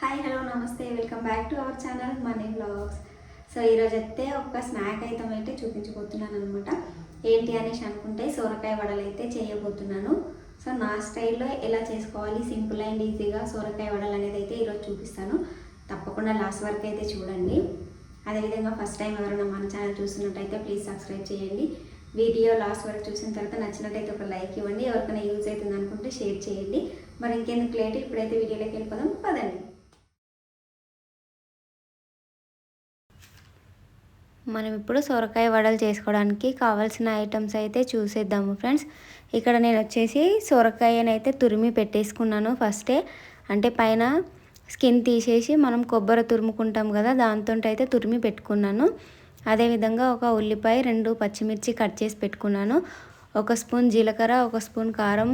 Hi hello namaste. Welcome back to our channel money blogs so ఈరోజు అయితే ఒక snack item అయితే చూపించబోతున్నాను అనమాట ఏంటి అనేసి అనుకుంటే సొరకాయ వడలు అయితే చేయబోతున్నాను. సో నా స్టైల్లో ఎలా చేసుకోవాలి? సింపుల్ అండ్ ఈజీగా సొరకాయ వడలు అనేది అయితే ఈరోజు చూపిస్తాను. తప్పకుండా లాస్ట్ వరకు అయితే చూడండి. అదేవిధంగా ఫస్ట్ టైం ఎవరైనా మన ఛానల్ చూస్తున్నట్టయితే ప్లీజ్ సబ్స్క్రైబ్ చేయండి. వీడియో లాస్ట్ వరకు చూసిన తర్వాత నచ్చినట్టయితే ఒక లైక్ ఇవ్వండి. ఎవరికైనా యూజ్ అవుతుంది అనుకుంటే షేర్ చేయండి. మరి ఇంకెందుకు లేట్? ఇప్పుడైతే వీడియోలోకి వెళ్ళిపోదాం. పదండి. మనం ఇప్పుడు సొరకాయ వడలు చేసుకోవడానికి కావాల్సిన ఐటమ్స్ అయితే చూసేద్దాము ఫ్రెండ్స్. ఇక్కడ నేను వచ్చేసి సొరకాయని అయితే తురిమి పెట్టేసుకున్నాను ఫస్టే. అంటే పైన స్కిన్ తీసేసి మనం కొబ్బరి తురుముకుంటాం కదా దాంతో అయితే తురిమి పెట్టుకున్నాను. అదేవిధంగా ఒక ఉల్లిపాయ రెండు పచ్చిమిర్చి కట్ చేసి పెట్టుకున్నాను. ఒక స్పూన్ జీలకర్ర ఒక స్పూన్ కారం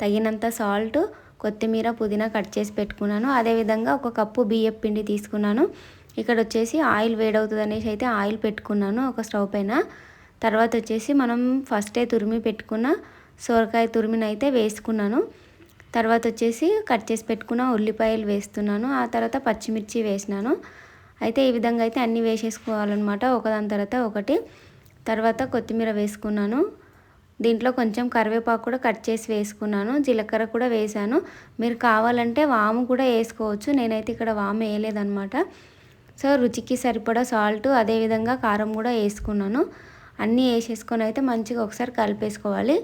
తగినంత సాల్ట్ కొత్తిమీర పుదీనా కట్ చేసి పెట్టుకున్నాను. అదేవిధంగా ఒక కప్పు బియ్యం పిండి తీసుకున్నాను. ఇక్కడ వచ్చేసి ఆయిల్ వేడవుతుంది అనేసి అయితే ఆయిల్ పెట్టుకున్నాను ఒక స్టవ్ పైన. తర్వాత వచ్చేసి మనం ఫస్టే తురిమి పెట్టుకున్న సొరకాయ తురిమిని అయితే వేసుకున్నాను. తర్వాత వచ్చేసి కట్ చేసి పెట్టుకున్న ఉల్లిపాయలు వేస్తున్నాను. ఆ తర్వాత పచ్చిమిర్చి వేసినాను. అయితే ఈ విధంగా అయితే అన్నీ వేసేసుకోవాలన్నమాట. ఒకదాని తర్వాత ఒకటి. తర్వాత కొత్తిమీర వేసుకున్నాను. దీంట్లో కొంచెం కరివేపాకు కూడా కట్ చేసి వేసుకున్నాను. జీలకర్ర కూడా వేసాను. మీరు కావాలంటే వాము కూడా వేసుకోవచ్చు. నేనైతే ఇక్కడ వాము వేయలేదన్నమాట. సో రుచికి సరిపడా సాల్ట్ అదేవిధంగా కారం కూడా వేసుకున్నాను. అన్నీ వేసేసుకొని అయితే మంచిగా ఒకసారి కలిపేసుకోవాలి.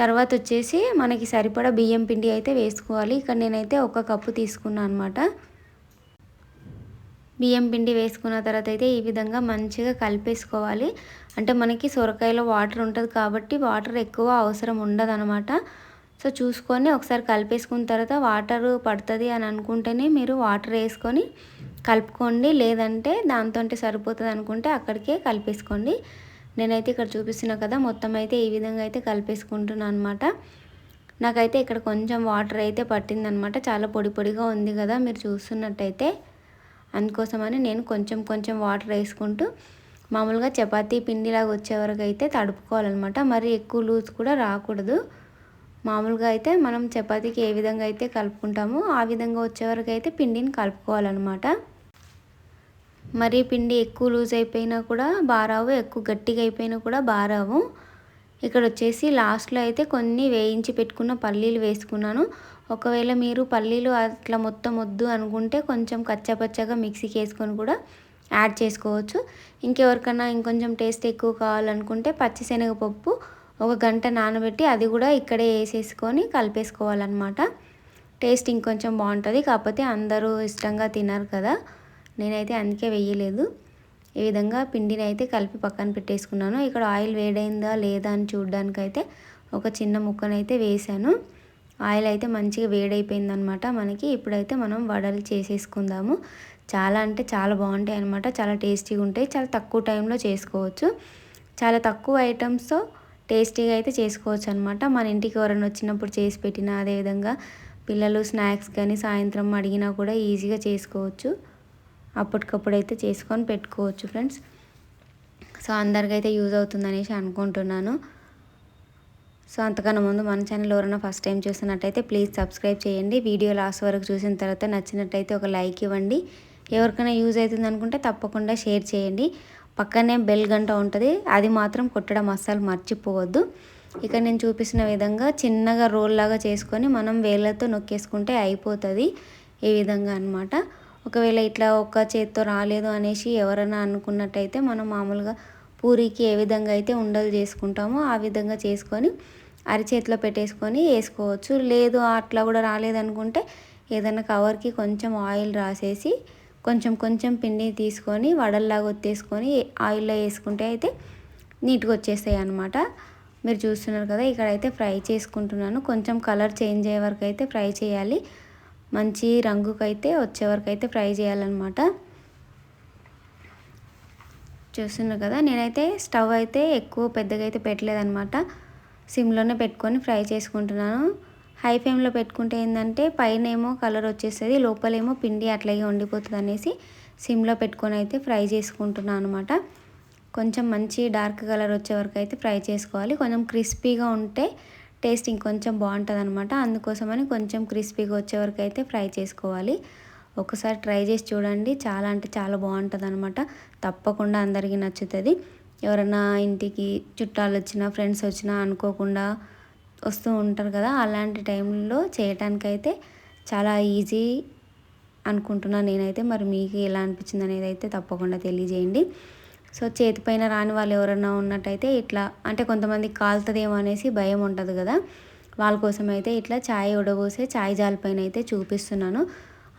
తర్వాత వచ్చేసి మనకి సరిపడా బియ్యం పిండి అయితే వేసుకోవాలి. ఇక్కడ నేనైతే ఒక కప్పు తీసుకున్నాను అనమాట బియ్యం పిండి వేసుకున్న తర్వాత అయితే ఈ విధంగా మంచిగా కలిపేసుకోవాలి. అంటే మనకి సొరకాయలో వాటర్ ఉంటుంది కాబట్టి వాటర్ ఎక్కువ అవసరం ఉండదనమాట సో చూసుకొని ఒకసారి కలిపేసుకున్న తర్వాత వాటర్ పడుతుంది అని అనుకుంటేనే మీరు వాటర్ వేసుకొని కలుపుకోండి. లేదంటే దాంతో సరిపోతుంది అనుకుంటే అక్కడికే కలిపేసుకోండి. నేనైతే ఇక్కడ చూపిస్తున్నా కదా మొత్తం అయితే ఈ విధంగా అయితే కలిపేసుకుంటున్నాను అనమాట నాకైతే ఇక్కడ కొంచెం వాటర్ అయితే పట్టిందనమాట చాలా పొడి పొడిగా ఉంది కదా మీరు చూస్తున్నట్టయితే. అందుకోసమని నేను కొంచెం కొంచెం వాటర్ వేసుకుంటూ మామూలుగా చపాతీ పిండిలాగా వచ్చే వరకు అయితే తడుపుకోవాలన్నమాట. మరి ఎక్కువ లూజ్ కూడా రాకూడదు. మామూలుగా అయితే మనం చపాతీకి ఏ విధంగా అయితే కలుపుకుంటామో ఆ విధంగా వచ్చే వరకు అయితే పిండిని కలుపుకోవాలన్నమాట. మరి పిండి ఎక్కువ లూజ్ అయిపోయినా కూడా బారావు ఎక్కువ గట్టిగా అయిపోయినా కూడా బారావు. ఇక్కడ వచ్చేసి లాస్ట్లో అయితే కొన్ని వేయించి పెట్టుకున్న పల్లీలు వేసుకున్నాను. ఒకవేళ మీరు పల్లీలు అట్లా మొత్తం వద్దు అనుకుంటే కొంచెం కచ్చపచ్చగా మిక్సీకి వేసుకొని కూడా యాడ్ చేసుకోవచ్చు. ఇంకెవరికన్నా ఇంకొంచెం టేస్ట్ ఎక్కువ కావాలనుకుంటే పచ్చిశనగపప్పు ఒక గంట నానబెట్టి అది కూడా ఇక్కడే వేసేసుకొని కలిపేసుకోవాలన్నమాట. టేస్ట్ ఇంకొంచెం బాగుంటుంది. కాకపోతే అందరూ ఇష్టంగా తినరు కదా. నేనైతే అందుకే వేయలేదు ఈ విధంగా పిండిని అయితే కలిపి పక్కన పెట్టేసుకున్నాను. ఇక్కడ ఆయిల్ వేడైందా లేదా అని చూడడానికైతే ఒక చిన్న ముక్కనైతే వేసాను ఆయిల్ అయితే మంచిగా వేడైపోయిందనమాట. మనకి ఇప్పుడైతే మనం వడలు చేసేసుకుందాము. చాలా అంటే చాలా బాగుంటాయి అనమాట చాలా టేస్టీగా ఉంటాయి. చాలా తక్కువ టైంలో చేసుకోవచ్చు. చాలా తక్కువ ఐటమ్స్తో టేస్టీగా అయితే చేసుకోవచ్చు అనమాట మన ఇంటికి ఎవరైనా వచ్చినప్పుడు చేసి పెట్టినా అదేవిధంగా పిల్లలు స్నాక్స్ కానీ సాయంత్రం అడిగినా కూడా ఈజీగా చేసుకోవచ్చు. అప్పటికప్పుడు అయితే చేసుకొని పెట్టుకోవచ్చు ఫ్రెండ్స్. సో అందరికైతే యూజ్ అవుతుంది అనేసి అనుకుంటున్నాను. సో అంతకన్నా ముందు మన ఛానల్ ఎవరైనా ఫస్ట్ టైం చూసినట్టయితే ప్లీజ్ సబ్స్క్రైబ్ చేయండి. వీడియో లాస్ట్ వరకు చూసిన తర్వాత నచ్చినట్టయితే ఒక లైక్ ఇవ్వండి. ఎవరికైనా యూజ్ అవుతుంది అనుకుంటే తప్పకుండా షేర్ చేయండి. పక్కనే బెల్ గంట ఉంటుంది. అది మాత్రం కొట్టడం అస్సలు మర్చిపోవద్దు. ఇక నేను చూపిస్తున్న విధంగా చిన్నగా రోల్ లాగా చేసుకొని మనం వేళ్ళతో నొక్కేసుకుంటే అయిపోతుంది. ఈ విధంగా అనమాట ఒకవేళ ఇట్లా ఒక్క చేత్తో రాలేదు అనేసి ఎవరైనా అనుకున్నట్టయితే మనం మామూలుగా పూరికి ఏ విధంగా అయితే ఉండలు చేసుకుంటామో ఆ విధంగా చేసుకొని అరిచేతిలో పెట్టేసుకొని వేసుకోవచ్చు. లేదు అట్లా కూడా రాలేదనుకుంటే ఏదైనా కవర్కి కొంచెం ఆయిల్ రాసేసి కొంచెం కొంచెం పిండి తీసుకొని వడల్లాగా ఒత్తేసుకొని ఆయిల్లో వేసుకుంటే అయితే నీట్గా వచ్చేస్తాయి అనమాట మీరు చూస్తున్నారు కదా ఇక్కడైతే ఫ్రై చేసుకుంటున్నాను. కొంచెం కలర్ చేంజ్ అయ్యే వరకు అయితే ఫ్రై చేయాలి. మంచి రంగుకైతే వచ్చే వరకు అయితే ఫ్రై చేయాలన్నమాట. చూస్తున్నారు కదా నేనైతే స్టవ్ అయితే ఎక్కువ పెద్దగా అయితే పెట్టలేదన్నమాట. సిమ్లోనే పెట్టుకొని ఫ్రై చేసుకుంటున్నాను. హై ఫ్లేమ్లో పెట్టుకుంటే ఏంటంటే పైన ఏమో కలర్ వచ్చేస్తుంది లోపలేమో పిండి అట్లాగే ఉండిపోతుంది అనేసి సిమ్లో పెట్టుకొని అయితే ఫ్రై చేసుకుంటున్నాను అనమాట కొంచెం మంచి డార్క్ కలర్ వచ్చే వరకు అయితే ఫ్రై చేసుకోవాలి. కొంచెం క్రిస్పీగా ఉంటే టేస్ట్ ఇంకొంచెం బాగుంటుంది అనమాట అందుకోసమని కొంచెం క్రిస్పీగా వచ్చే వరకు అయితే ఫ్రై చేసుకోవాలి. ఒకసారి ట్రై చేసి చూడండి. చాలా అంటే చాలా బాగుంటుంది అనమాట తప్పకుండా అందరికీ నచ్చుతుంది. ఎవరైనా ఇంటికి చుట్టాలు వచ్చినా ఫ్రెండ్స్ వచ్చినా అనుకోకుండా వస్తూ ఉంటారు కదా అలాంటి టైంలో చేయటానికైతే చాలా ఈజీ అనుకుంటున్నాను నేనైతే. మరి మీకు ఎలా అనిపించింది అనేది అయితే తప్పకుండా తెలియజేయండి. సో చేతి పైన రాని వాళ్ళు ఎవరైనా ఉన్నట్టయితే ఇట్లా అంటే కొంతమంది కాలుతుందేమో అనేసి భయం ఉంటుంది కదా. వాళ్ళ కోసం అయితే ఇట్లా ఛాయ్ ఉడబోసే ఛాయ్ జాల పైన అయితే చూపిస్తున్నాను.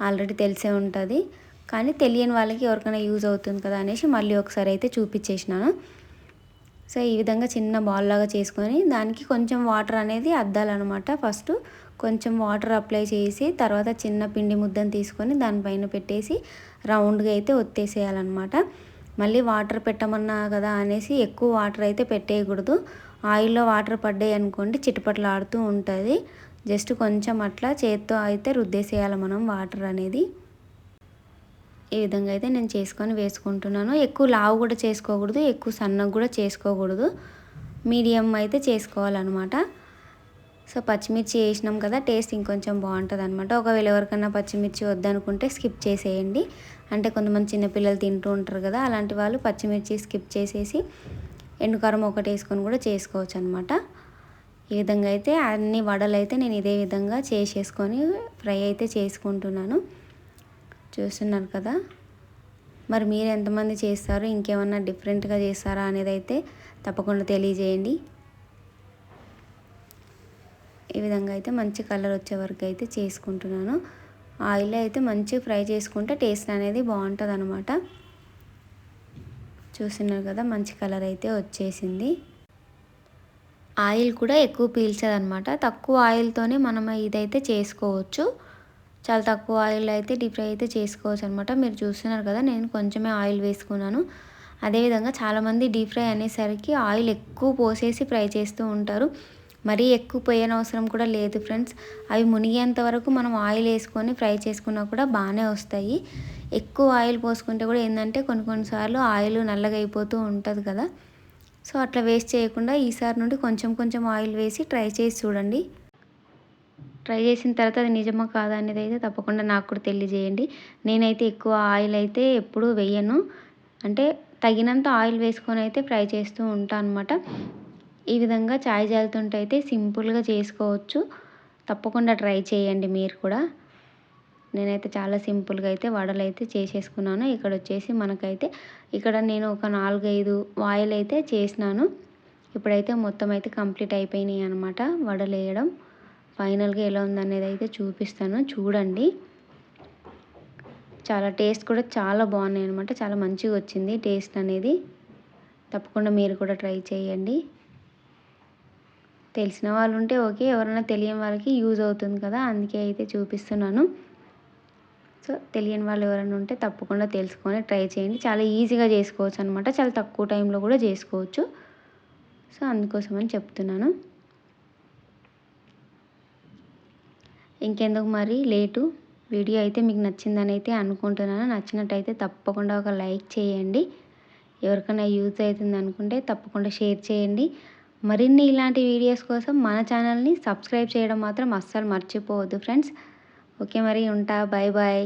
ఆల్రెడీ తెలిసే ఉంటుంది. కానీ తెలియని వాళ్ళకి ఎవరికైనా యూజ్ అవుతుంది కదా అనేసి మళ్ళీ ఒకసారి అయితే చూపించేసినాను. సో ఈ విధంగా చిన్న బాల్ లాగా చేసుకొని దానికి కొంచెం వాటర్ అనేది అద్దాలన్నమాట. ఫస్ట్ కొంచెం వాటర్ అప్లై చేసి తర్వాత చిన్న పిండి ముద్దను తీసుకొని దానిపైన పెట్టేసి రౌండ్గా అయితే ఒత్తేసేయాలన్నమాట. మళ్ళీ వాటర్ పెట్టమన్నా కదా అనేసి ఎక్కువ వాటర్ అయితే పెట్టేయకూడదు. ఆయిల్లో వాటర్ పడ్డాయి అనుకోండి చిటపట్లాడుతూ ఉంటుంది. జస్ట్ కొంచెం అట్లా చేత్తో అయితే రుద్దేసేయాలి మనం వాటర్ అనేది. ఈ విధంగా అయితే నేను చేసుకొని వేసుకుంటున్నాను. ఎక్కువ లావు కూడా చేసుకోకూడదు ఎక్కువ సన్నగా కూడా చేసుకోకూడదు. మీడియం అయితే చేసుకోవాలన్నమాట. సో పచ్చిమిర్చి వేసినాం కదా టేస్ట్ ఇంకొంచెం బాగుంటుంది అనమాట ఒకవేళ ఎవరికైనా పచ్చిమిర్చి వద్దనుకుంటే స్కిప్ చేసేయండి. అంటే కొంతమంది చిన్నపిల్లలు తింటూ ఉంటారు కదా అలాంటి వాళ్ళు పచ్చిమిర్చి స్కిప్ చేసేసి ఎండుకారం ఒకటి వేసుకొని కూడా చేసుకోవచ్చు అనమాట ఈ విధంగా అయితే అన్ని వడలు అయితే నేను ఇదే విధంగా చేసేసుకొని ఫ్రై అయితే చేసుకుంటున్నాను. చూస్తున్నారు కదా? మరి మీరు ఎంతమంది చేస్తారు ఇంకేమన్నా డిఫరెంట్గా చేస్తారా అనేది అయితే తప్పకుండా తెలియజేయండి. ఈ విధంగా అయితే మంచి కలర్ వచ్చే వరకు అయితే చేసుకుంటున్నాను. ఆయిల్ అయితే మంచి ఫ్రై చేసుకుంటే టేస్ట్ అనేది బాగుంటుంది అనమాట చూస్తున్నారు కదా మంచి కలర్ అయితే వచ్చేసింది. ఆయిల్ కూడా ఎక్కువ పీల్చదనమాట తక్కువ ఆయిల్తోనే మనం ఇదైతే చేసుకోవచ్చు. చాలా తక్కువ ఆయిల్ అయితే డీప్ ఫ్రై అయితే చేసుకోవచ్చు అనమాట మీరు చూస్తున్నారు కదా నేను కొంచెమే ఆయిల్ వేసుకున్నాను. అదేవిధంగా చాలామంది డీప్ ఫ్రై అనేసరికి ఆయిల్ ఎక్కువ పోసేసి ఫ్రై చేస్తూ ఉంటారు. మరీ ఎక్కువ పోయని అవసరం కూడా లేదు ఫ్రెండ్స్. అవి మునిగేంత వరకు మనం ఆయిల్ వేసుకొని ఫ్రై చేసుకున్నా కూడా బాగానే వస్తాయి. ఎక్కువ ఆయిల్ పోసుకుంటే కూడా ఏంటంటే కొన్ని కొన్నిసార్లు ఆయిల్ నల్లగా అయిపోతూ ఉంటుంది కదా. సో అట్లా వేస్ట్ చేయకుండా ఈసారి నుండి కొంచెం కొంచెం ఆయిల్ వేసి ట్రై చేసి చూడండి. ట్రై చేసిన తర్వాత అది నిజమా కాదా అనేది అయితే తప్పకుండా నాకు కూడా తెలియజేయండి. నేనైతే ఎక్కువ ఆయిల్ అయితే ఎప్పుడూ వేయను. అంటే తగినంత ఆయిల్ వేసుకొని అయితే ఫ్రై చేస్తూ ఉంటాను అనమాట ఈ విధంగా చాయ్ జాలుతుంటే అయితే సింపుల్గా చేసుకోవచ్చు. తప్పకుండా ట్రై చేయండి మీరు కూడా. నేనైతే చాలా సింపుల్గా అయితే వడలు అయితే చేసేసుకున్నాను. ఇక్కడ వచ్చేసి మనకైతే ఇక్కడ నేను ఒక నాలుగైదు వాయిల్ అయితే చేసినాను. ఇప్పుడైతే మొత్తం అయితే కంప్లీట్ అయిపోయినాయి అనమాట వడలు వేయడం ఫైనల్గా ఎలా ఉందనేది అయితే చూపిస్తాను. చూడండి. చాలా టేస్ట్ కూడా చాలా బాగున్నాయి అనమాట చాలా మంచిగా వచ్చింది టేస్ట్ అనేది. తప్పకుండా మీరు కూడా ట్రై చేయండి. తెలిసిన వాళ్ళు ఉంటే ఓకే ఎవరైనా తెలియని వాళ్ళకి యూజ్ అవుతుంది కదా అందుకే అయితే చూపిస్తున్నాను. సో తెలియని వాళ్ళు ఎవరైనా ఉంటే తప్పకుండా తెలుసుకొని ట్రై చేయండి. చాలా ఈజీగా చేసుకోవచ్చు అనమాట చాలా తక్కువ టైంలో కూడా చేసుకోవచ్చు. సో అందుకోసమని చెప్తున్నాను. ఇంకెందుకు మరి? లేటు. వీడియో అయితే మీకు నచ్చిందని అయితే అనుకుంటున్నాను. నచ్చినట్టయితే తప్పకుండా ఒక లైక్ చేయండి. ఎవరికైనా యూజ్ అవుతుంది అనుకుంటే తప్పకుండా షేర్ చేయండి. మరిన్ని ఇలాంటి వీడియోస్ కోసం మన ఛానల్ని సబ్స్క్రైబ్ చేయడం మాత్రం అస్సలు మర్చిపోవద్దు ఫ్రెండ్స్. ఓకే మరి ఉంటా. Bye bye